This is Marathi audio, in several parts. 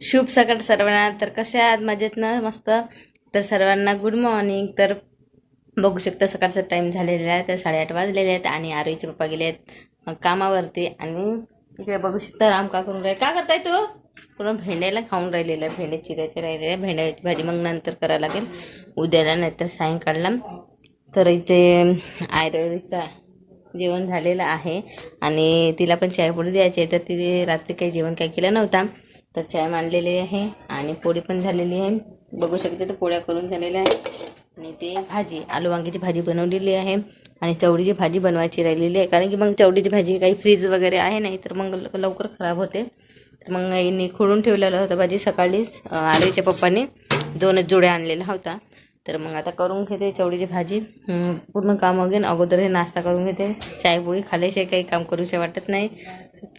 शुभ सकाळ सर्वांना. तर कशा आहात? मजेत ना? मस्त. तर सर्वांना गुड मॉर्निंग तर बघू शकता सकाळचा टाईम झालेला आहे. तर साडेआठ वाजलेले आहेत आणि आरोईचे पप्पा गेले आहेत कामावरती. आणि इकडे बघू शकता राम का करून राहील. का करताय तू? पूर्ण भेंड्याला खाऊन राहिलेलं आहे. भेंडे चिरायचे राहिलेले आहे भेंड्याची भाजी मग नंतर करायला लागेल. उद्याला नाहीतर सायंकाळला. तर इथे आयुर्वेदिकचा जेवण झालेलं आहे. आणि तिला पण चायपोळी द्यायची आहे. तर तिने रात्री काही जेवण काही केलं नव्हता. तर चाय मांडलेली आहे आणि पोळी पण झालेली आहे. बघू शकते तर पोळ्या करून झालेल्या आहे आणि ते भाजी आलू वांग्याची भाजी बनवलेली आहे आणि चवडीची भाजी बनवायची राहिलेली आहे. कारण की मग चवडीची भाजी काही फ्रीज वगैरे आहे नाही तर मग ल- लवकर खराब होते. तर मग यांनी खोडून ठेवलेला होता भाजी सकाळीच. अं, पप्पाने दोनच जोड्या आणलेला होता तर मग आता करून घेते चवडीची भाजी. पूर्ण काम वगैरे अगोदर हे नाश्ता करून घेते. चाय खाल्याशिवाय काही काम करूशे वाटत नाही.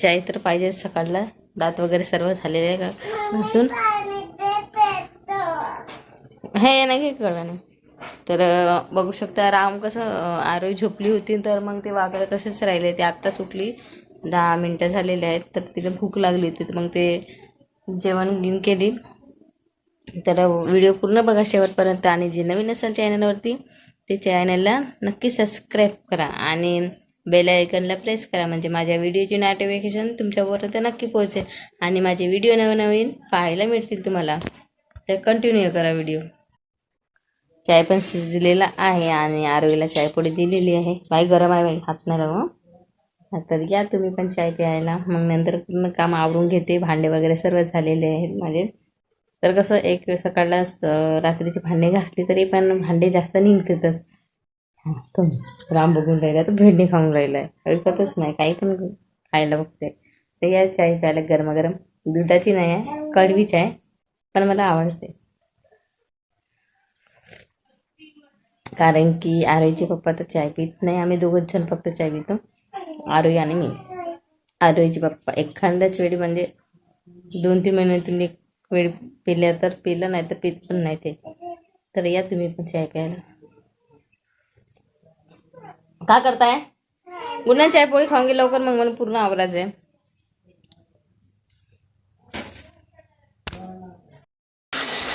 चाय तर पाहिजे सकाळला. दात वगैरे सर्व झालेले आहे का? घासून हे नाही कळलं कळवाने तर बघू शकता राम कसं आरोही झोपली होती तर मग ते वागडं कसेच राहिले. ते आत्ताच उठली. दहा मिनटं झालेले आहेत तर तिला भूक लागली होती तर मग ते जेवण गिन केली. तर व्हिडिओ पूर्ण बघा शेवटपर्यंत. आणि जे नवीन असेल चॅनलवरती ते चॅनलला नक्की सबस्क्राईब करा. आणि बेल आयकनला प्रेस करा म्हणजे माझ्या व्हिडिओची नोटिफिकेशन तुमच्यापर्यंत नक्की पोहोचेल. आणि माझे व्हिडिओ नवनवीन पाहायला मिळतील तुम्हाला. तर कंटिन्यू करा व्हिडिओ चाय पण शिजलेला आहे आणि आरोईला चायपोडी दिलेली आहे. बाई गरम आहे बाई हात नाही लावू तर या तुम्ही पण चाय प्यायला. मग नंतर पूर्ण काम आवरून घेते. भांडे वगैरे सर्व झालेले आहेत माझे. तर कसं एक वेळ सकाळला रात्रीची भांडे घासली तरी पण भांडे जास्त निघतातच. राम बघून राहिला तर भेंडी खाऊन राहिलाय. ऐकतच नाही काही पण खायला बघते. तर या चाय प्यायला गरमागरम. दुधाची नाही आहे कडवी चाय. पण मला आवडते. कारण की आरोईचे पप्पा तर चाय पित नाही आम्ही दोघंच जण फक्त चाय पितो. आरोई आणि मी. आरोईचे पप्पा. एखाद्याच वेळी म्हणजे दोन तीन महिन्यातून एक वेळ पिल्या तर पिलं नाही तर पित पण नाही ते. तर या तुम्ही पण चाय प्यायला. का करताय? पुन्हा चाय पोळी खाऊन घे लवकर मग मला पूर्ण आवराज आहे.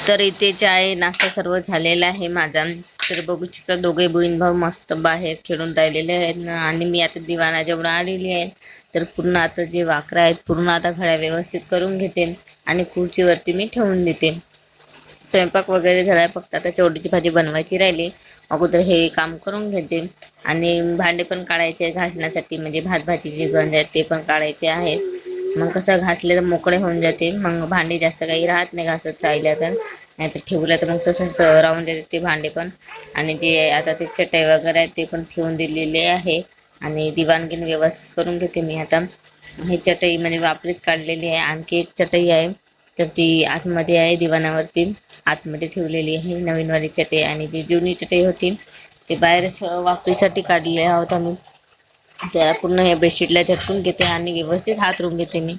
तर इथे चाय नाश्ता सर्व झालेला आहे माझा. तर बघू शकता दोघे बहीण भाऊ मस्त बाहेर खेळून राहिलेले आहेत आणि मी आता दिवाणा जेवढं आलेली आहे तर पूर्ण आता जे वाकरं आहेत पूर्ण आता घड्या व्यवस्थित करून घेते आणि खुर्चीवरती मी ठेवून देते. स्वयंपाक वगैरे झाला फक्त आता चवडीची भाजी बनवायची राहिली. अगोदर हे काम करून घेते. आणि भांडे पण काढायचे घासण्यासाठी म्हणजे भात भाजीची गंज आहेत ते पण काढायचे आहेत. मग कसं घासले तर मोकळे होऊन जाते. मग भांडे जास्त काही राहत नाही घासत राहिल्या तर नाहीतर ठेवलं तर मग तसंच राहून जाते ते भांडे पण. आणि जे आता ते चटई वगैरे आहे ते पण ठेवून दिलेले आहे. आणि दिवाणगिन व्यवस्थित करून घेते मी आता. हे चटई म्हणजे वापरीत काढलेली आहे. आणखी एक चटई आहे. तर ती आतमध्ये आहे दिवाणावरती. आतमध्ये ठेवलेली आहे. नवीनवाली चटई आणि जी जुनी चटई होती ते बाहेरच वापरीसाठी काढले आहोत आम्ही. त्याला पूर्ण या बेडशीटला झटकून घेते आणि व्यवस्थित हातरून घेते मी.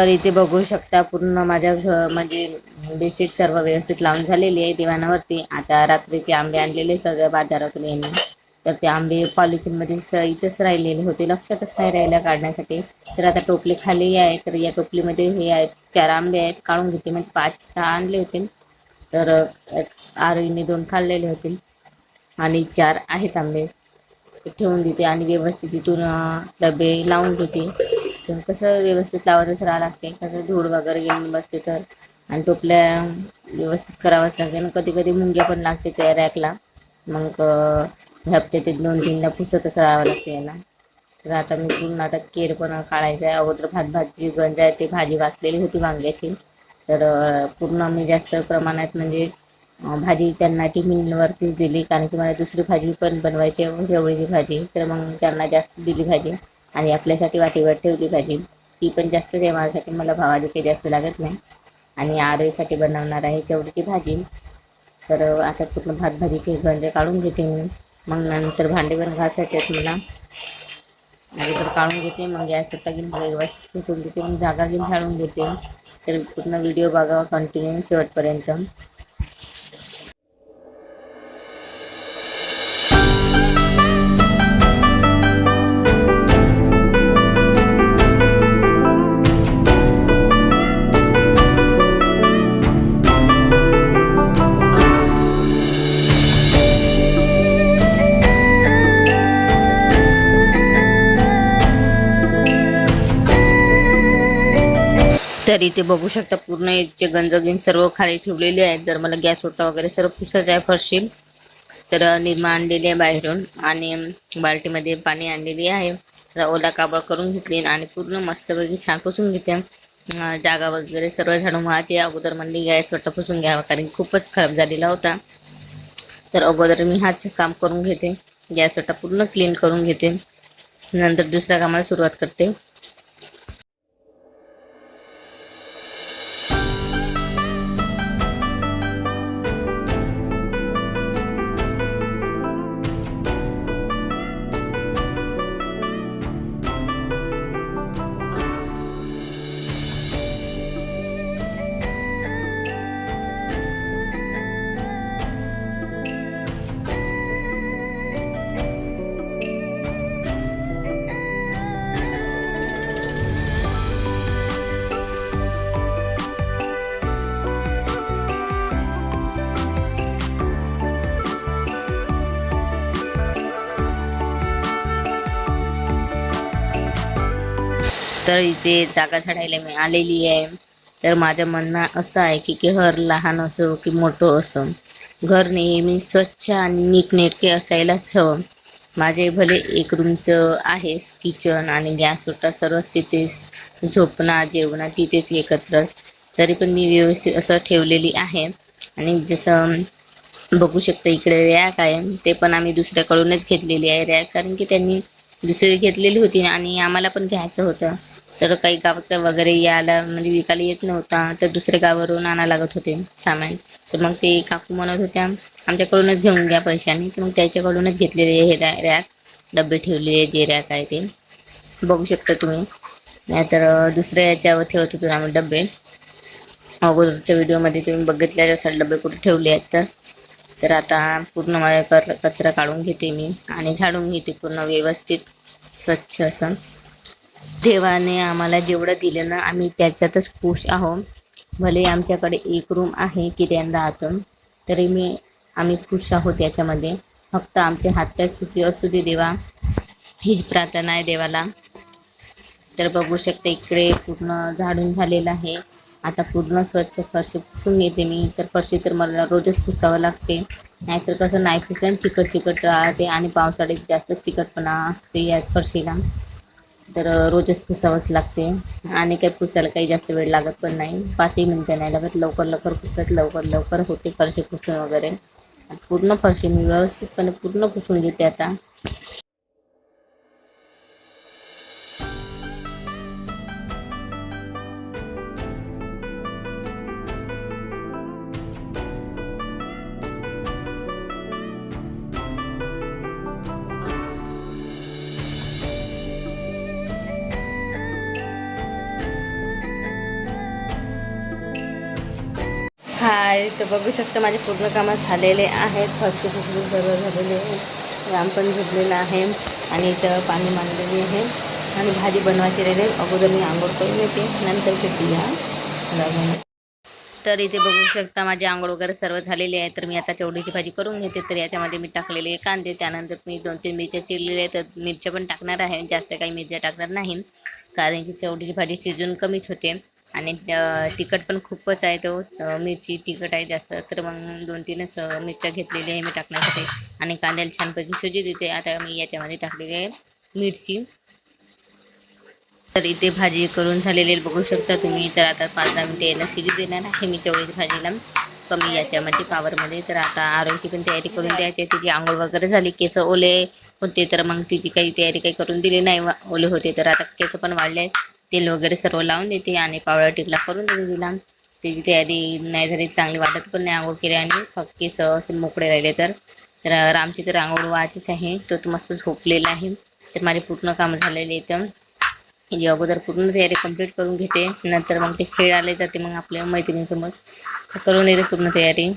तर इथे बघू शकता पूर्ण माझ्या घ म्हणजे बेडशीट सर्व व्यवस्थित लावून झालेली आहे दिवाणावरती. आता रात्रीचे आंबे आणलेले सगळ्या बाजारातून यांनी तर ते आंबे पॉलिथिनमध्ये स इथंच राहिलेले होते. लक्षातच नाही राहिल्या काढण्यासाठी. तर आता टोपली खाली आहे तर या टोपलीमध्ये हे आहेत. चार आंबे आहेत. काढून घेते. म्हणजे पाच सहा आणले होते. तर आरोईने दोन खाल्लेले होते. आणि चार आहेत आंबे. ठेवून देते आणि व्यवस्थित तिथून डबे लावून घेते. तर कसं व्यवस्थित लावतच राहावं लागते. कसं धूळ वगैरे घेऊन बसते तर. आणि टोपल्या व्यवस्थित करावंच लागते. ना कधी कधी मुंग्या पण लागते त्या रॅकला. मग हप्त्यात दोन तीनदा पुसतच राहावं लागते याला. तर आता मी पूर्ण आता केर पण काढायचं आहे. अगोदर भात भाजी गंज आहे ते भाजी वाचलेली होती वांग्याची. तर पूर्ण मी जास्त प्रमाणात म्हणजे भाजी त्यांना टिफिनवरतीच दिली. कारण की मला दुसरी भाजी पण बनवायची आहे शेवळीची भाजी. तर मग त्यांना जास्त दिली भाजी. आणि आपल्यासाठी वाटीवर ठेवली भाजी. ती पण जास्त आहे माझ्यासाठी मला भावाची काही जास्त लागत नाही. आणि आरोईसाठी बनवणार आहे चवळीची भाजी. तर आता पूर्ण भात भाजीचे गंज काढून घेते मी. मग नंतर भांडे पण घासायचे आहेत मला. अगोदर काढून घेते मग गॅस होता घेऊन व्यवस्थित घेते मग जागा घेऊन झाडून घेते. तर पूर्ण व्हिडिओ बघावा कंटिन्यू शेवटपर्यंत. तर इथे बघू शकता. पूर्ण याचे गंज गिंज सर्व खाली ठेवलेले आहेत. जर मला गॅस होता वगैरे सर्व पुसायचं आहे फरशी तर निरमा आणलेली आहे बाहेरून. आणि बाल्टीमध्ये पाणी आणलेली आहे. ओला काबळ करून घेतली आणि पूर्ण मस्तपैकी छान पुसून घेते जागा वगैरे सर्व झाडून व्हायचे अगोदर म्हणली गॅस वाटतं पुसून घ्यावा कारण खूपच खराब झालेला होता. तर अगोदर मी हाच काम करून घेते. गॅस वाटा पूर्ण क्लीन करून घेते. नंतर दुसऱ्या कामाला सुरुवात करते. तर इथे जागा झाडायला मी आलेली आहे. तर माझं म्हणणं असं आहे की की घर लहान असो की मोठं असो घर नेहमी स्वच्छ आणि नीटनेटके असायलाच हवं. माझे भले एक रूमचं आहेच किचन आणि गॅस ओटा सर्वच तिथेच झोपणं जेवणं तिथेच एकत्रच तरी पण मी व्यवस्थित असं ठेवलेली आहे. आणि जसं बघू शकता इकडे रॅक आहे ते पण आम्ही दुसऱ्याकडूनच घेतलेली आहे रॅक कारण की त्यांनी दुसरी घेतलेली होती आणि आम्हाला पण घ्यायचं होतं. तर काही गावात वगैरे यायला म्हणजे विकायला येत नव्हता. तर दुसऱ्या गावावरून आणा लागत होते सामान. तर मग ते काकू म्हणत होत्या आमच्याकडूनच घेऊन घ्या पैशाने. तर मग त्याच्याकडूनच घेतलेले हे रॅ रॅक डबे ठेवलेले जे रॅक आहे ते. बघू शकता तुम्ही. नाहीतर दुसऱ्या याच्यावर ठेवत होतो आम्ही डबे अगोदरच्या व्हिडिओमध्ये तुम्ही बघितल्या असाल डबे कुठे ठेवले आहेत तर. तर आता पूर्ण माझ्या कर कचरा काढून घेते मी आणि झाडून घेते पूर्ण व्यवस्थित स्वच्छ असं. देवाने आम्हाला जेवढं दिलं ना आम्ही त्याच्यातच खुश आहोत. भले आमच्याकडे एक रूम आहे की त्यांना तरी मी आम्ही खुश आहोत याच्यामध्ये फक्त आमचे हातपाय सुखी असू दे देवा. हीच प्रार्थना आहे देवाला. तर बघू शकता इकडे पूर्ण झाडून झालेलं आहे. आता पूर्ण स्वच्छ फरशी पुसून घेते मी. तर फरशी तर मला रोजच पुसावं लागते. नाहीतर कसं नाही पुसल्याने चिकट चिकट राहते आणि पावसाळ्यात जास्त चिकटपणा असते या फरशीला. तर रोजच पुसावंच लागते. आणि काही पुसायला काही जास्त वेळ लागत पण नाही. पाचही मिनटं नाही लागत. लवकर लवकर पुसत लवकर लवकर होते फरशी पुसून वगैरे. पूर्ण फरशी मी व्यवस्थितपणे पूर्ण पुसून घेते आता. हाय तर बघू शकता माझे पूर्ण कामं झालेले आहेत. फरशी पुसली सर्व झालेले आहे. राम पण झोपलेला आहे आणि इथं पाणी मांडलेली आहे. आणि भाजी बनवायची राहिली. अगोदर मी आंघोळ करून येते. नंतर भेटू या. तर इथे बघू शकता माझी आंघोळ वगैरे सर्व झालेली आहे. तर मी आता चवडीची भाजी करून घेते. तर याच्यामध्ये मी टाकलेले कांदे. त्यानंतर मी दोन तीन मिरच्या चिरलेल्या आहेत. तर मिरच्या पण टाकणार आहे. जास्त काही मिरच्या टाकणार नाही. कारण की चवडीची भाजी शिजून कमीच होते. आणि तिखट पण खूपच आहे तो. मिरची तिखट आहे जास्त. तर मग दोन तीनच मिरच्या घेतलेल्या आहे मी टाकण्यासाठी. आणि कांद्याला छानपैकी शिजी देते. आता मी याच्यामध्ये टाकलेली आहे मिरची. तर इथे भाजी करून झालेली आहे, बघू शकता तुम्ही. तर आता पाच दहा मिनिटं याला शिजू देणार आहे मी चवळीच्या भाजीला. कमी याच्यामध्ये पावरमध्ये. तर आता आरोग्याची पण तयारी करून द्यायची तिची आंघोळ वगैरे झाली. केस ओले होते. तर मग तिची काही तयारी काही करून दिली नाही. ओले होते. तर आता केस पण वाढले तेल वगैरे सर्व लावून देते आणि पावडा टिकला करून देते तिला. त्याची तयारी नाही झाली चांगली वाटत पण नाही आंघोळ केली आणि फक्के केस असे मोकळे राहिले तर. तर रामची तर आंघोळ व्हायचीच आहे तो तर मस्त झोपलेला आहे. तर माझे पूर्ण काम झालेले इथं जी म्हणजे अगोदर पूर्ण तयारी कंप्लीट करून घेते. नंतर मग ते खेळ आले जाते मग आपल्या मैत्रिणींसमोर तर करून येते पूर्ण तयारी.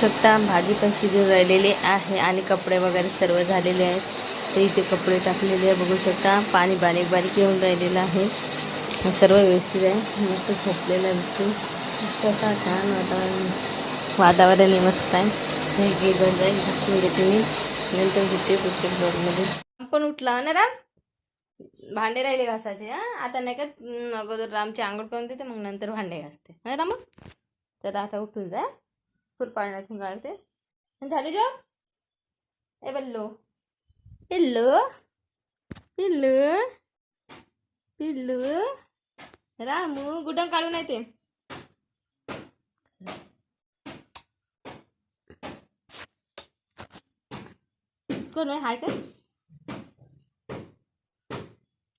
शकता. भाजी पण शिजून राहिलेली आहे आणि कपडे वगैरे सर्व झालेले आहेत. तर इथे कपडे टाकलेले आहे बघू शकता. पाणी बारीक बारीक येऊन राहिलेलं आहे. सर्व व्यवस्थित आहे. मस्त झोपलेलं आहे व्यक्ती छान वातावरण वातावरण मस्त आहे. हे गे बंद आहे. घासून घेते मी. नंतर घेते पुढच्या ब्लॉगमध्ये. पण उठला ना राम? भांडे राहिले घासायचे हा? आता नाही का अगोदर रामची आंघोळ करून देते मग नंतर भांडे घासते. हा राम? तर आता उठून जा. फुल पाण्यातून काढते झाली जो ए बल्लो. पिल्लू. पिल्लू. पिल्लू. रामू गुडं काढून येते. कोण हाय का?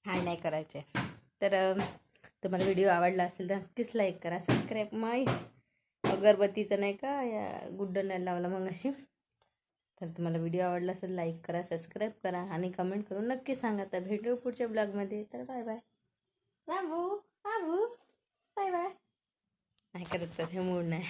हाय नाही करायचे. तर तुम्हाला व्हिडिओ आवडला असेल तर नक्कीच लाईक करा. सबस्क्राईब माय अगरबत्तीचं नाही का या गुड्ड नाही लावला मग अशी तर तुम्हाला व्हिडिओ आवडला असेल लाईक करा सबस्क्राईब करा आणि कमेंट करून नक्की सांगा. तर भेटू पुढच्या ब्लॉगमध्ये. तर बाय बाय. बाबू बाबू बाय बाय. नाही करत तर हे मूड नाही?